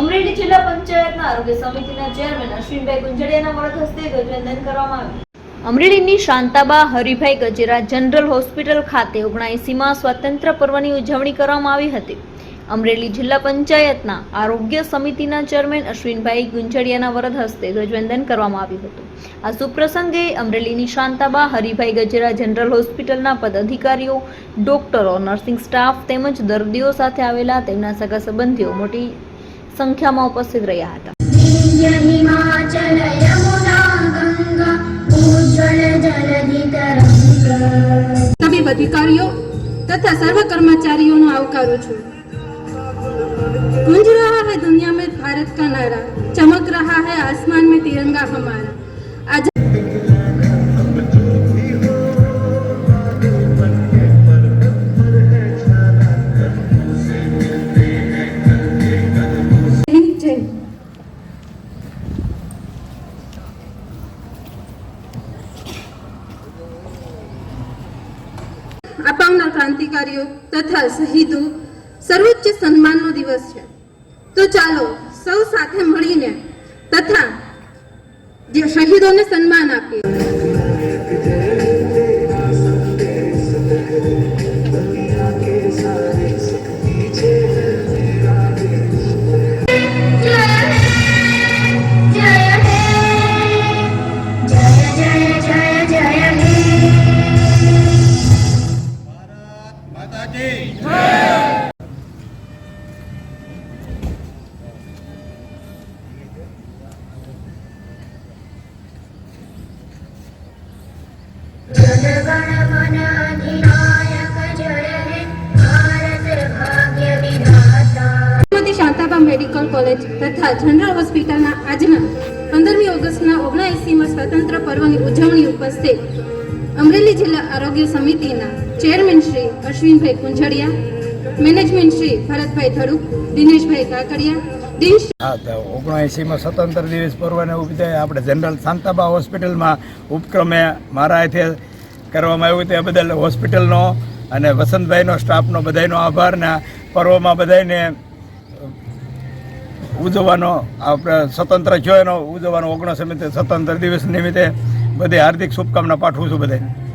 અમરેલી જિલ્લા પંચાયતના આરોગ્ય સમિતિના ચેરમેન અશ્વિનભાઈ ગુંજડિયાના વરદ હસ્તે ધ્વજવંદન કરવામાં આવ્યું. અમરેલીની શાંતાબા હરિભાઈ ગજેરા જનરલ હોસ્પિટલ ખાતે ઓગણએંસીમાં સ્વાતંત્ર્ય પર્વની ઉજવણી કરવામાં આવી હતી. અમરેલી જિલ્લા પંચાયતના આરોગ્ય સમિતિના ચેરમેન અશ્વિનભાઈ ગુંજડિયાના વરદ હસ્તે ધ્વજવંદન કરવામાં આવ્યું હતું. આ સુપ્રસંગે અમરેલીની શાંતાબા, હરિભાઈ ગજેરા જનરલ હોસ્પિટલના પદાધિકારીઓ, ડોક્ટરો, નર્સિંગ સ્ટાફ તેમજ દર્દીઓ સાથે આવેલા તેમના સગા સંબંધીઓ મોટી સંખ્યામાં ઉપસ્થિત રહ્યા હતા હિમાચલ અધિકારીઓ તથા સર્વ કર્મચારીઓનું આવકારું છું. ગુંજ રહા હૈ દુનિયા મેં ભારત કા નારા, ચમક રહા હૈ આસમાન મેં તિરંગા હમારા. અપાવનાર ક્રાંતિકારીઓ તથા શહીદો સર્વોચ્ચ સન્માનનો દિવસ છે. તો ચાલો સૌ સાથે મળીને તથા જે શહીદોને સન્માન આપીએ. માતા કી મેડિકલ કોલેજ તથા જનરલ હોસ્પિટલના આજના પંદરમી ઓગસ્ટના ઓગણએંસીમાં સ્વતંત્ર પર્વની ઉજવણી ઉપસ્થિત અમરેલી જિલ્લા આરોગ્ય સમિતિના ચેરમેન શ્રી અશ્વિનભાઈ કુંજડિયા, મેનેજમેન્ટ શ્રી ભરતભાઈ ધડુક, દિનેશભાઈ કાકડિયા ઓગણએંસીમાં સ્વતંત્ર દિવસ પર્વને ઉપજે આપણે જનરલ શાંતાબા હોસ્પિટલમાં ઉપક્રમે મારા અહીંથી કરવામાં આવ્યું તે બદલ હોસ્પિટલનો અને વસંતભાઈનો, સ્ટાફનો બધાયનો આભાર ને પર્વમાં બધાને ઉજવવાનો, આપણે સ્વતંત્ર થયો એનો ઉજવવાનો ઓગણસી સ્વતંત્ર દિવસ નિમિત્તે બધી હાર્દિક શુભકામના પાઠવું છું બધાને